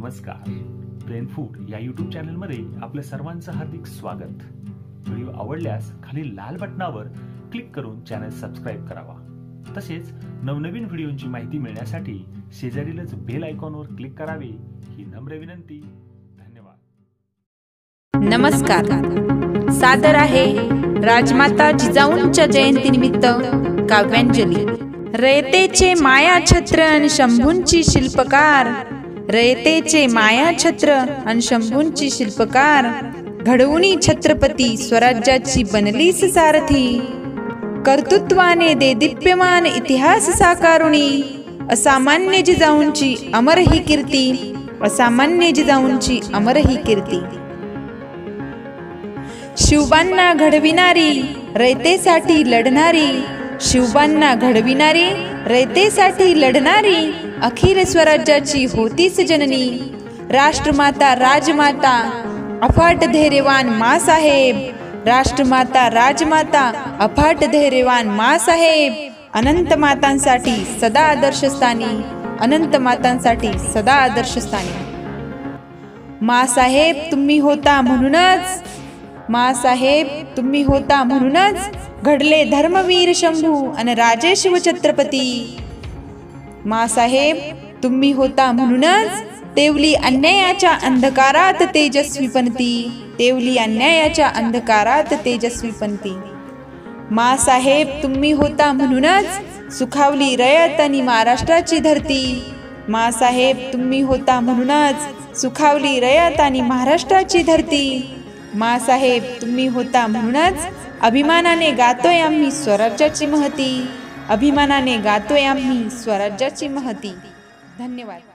नमस्कार. Plain food या YouTube चॅनलमध्ये आपल्या सर्वांचं हार्दिक स्वागत. व्हिडिओ आवडल्यास खाली लाल बटनावर क्लिक करून चॅनल सबस्क्राईब करावा. तसेच नवनवीन व्हिडिओंची माहिती मिळण्यासाठी शेजारीलच बेल आयकॉनवर क्लिक करावे ही नम्र विनंती. धन्यवाद. नमस्कार. सादर आहे राजमाता जिजाऊंच्या जयंतीनिमित्त काव्यांजली. रयतेचे माया छत्र आणि शंभूंची शिल्पकार रयतेचे माया छत्र आणि शंभूंची शिल्पकार घडवुनी छत्रपती स्वराज्याची बनलीस सारथी. कर्तृत्वाने दे दिप्यमान इतिहास साकारुणी असामान्य जिजाऊंची अमर ही कीर्ती असामान्य जिजाऊंची अमर ही कीर्ती. शिवबांना घडविणारी रयतेसाठी लढणारी शिवबांना घडविणारी रयतेसाठी लढणारी अखिल स्वराज्याची होतीच जननी. राष्ट्रमाता राजमाता अफाट धैर्यवान मासाहेब. राष्ट्रमाता राजमाता अफाट धैर्यवान मासाहेब. अनंत मातांसाठी सदा आदर्शस्थानी अनंत मातांसाठी सदा आदर्शस्थानी मासाहेब तुम्ही होता म्हणूनच. मासाहेब तुम्ही होता म्हणूनच. घडले धर्मवीर शंभू आणि राजे शिवछत्रपती. मासाहेब तुम्ही होता म्हणूनच तेवली अन्यायाच्या अंधकारात तेजस्वीपंथी तेवली अन्यायाच्या अंधकारात तेजस्वीपंथी मासाहेब तुम्ही होता म्हणूनच सुखावली रयत आणि महाराष्ट्राची धरती. मासाहेब तुम्ही होता म्हणूनच सुखावली रयत आणि महाराष्ट्राची धरती. मासाहेब तुम्ही होता म्हणूनच अभिमानाने गातोय आम्ही स्वराज्याची महती. अभिमानाने गातोय आम्ही स्वराज्याची महती. धन्यवाद.